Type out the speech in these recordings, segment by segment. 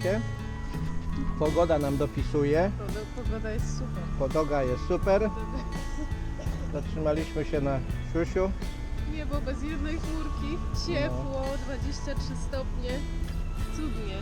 trasie. Pogoda nam dopisuje. Pogoda- Pogoda jest super. Podoga jest super. Zatrzymaliśmy się na Siusiu. Niebo bez jednej chmurki, ciepło, 23 stopnie. Cudnie.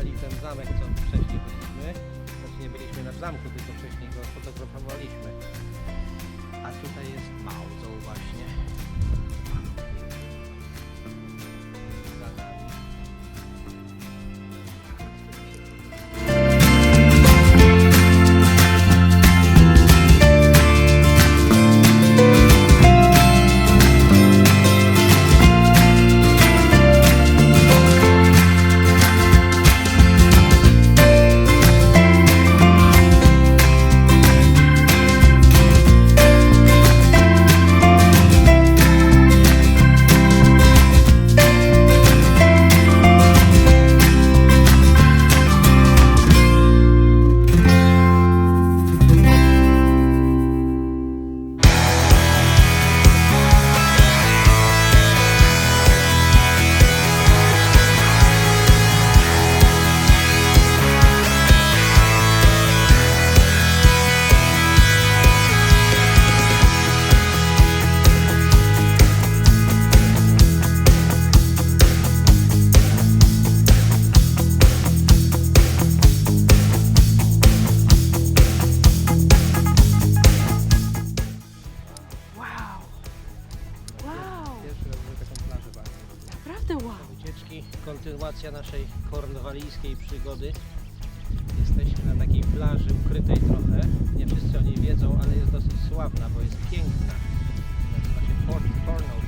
pokazali ten zamek, co wcześniej byliśmy. Znaczy nie byliśmy na zamku, tylko wcześniej go fotografowaliśmy. A tutaj jest mał, zauważcie. Kontynuacja naszej kornwalijskiej przygody. Jesteśmy na takiej plaży ukrytej trochę. Nie wszyscy o niej wiedzą, ale jest dosyć sławna, bo jest piękna. Nazywa się Port Cornell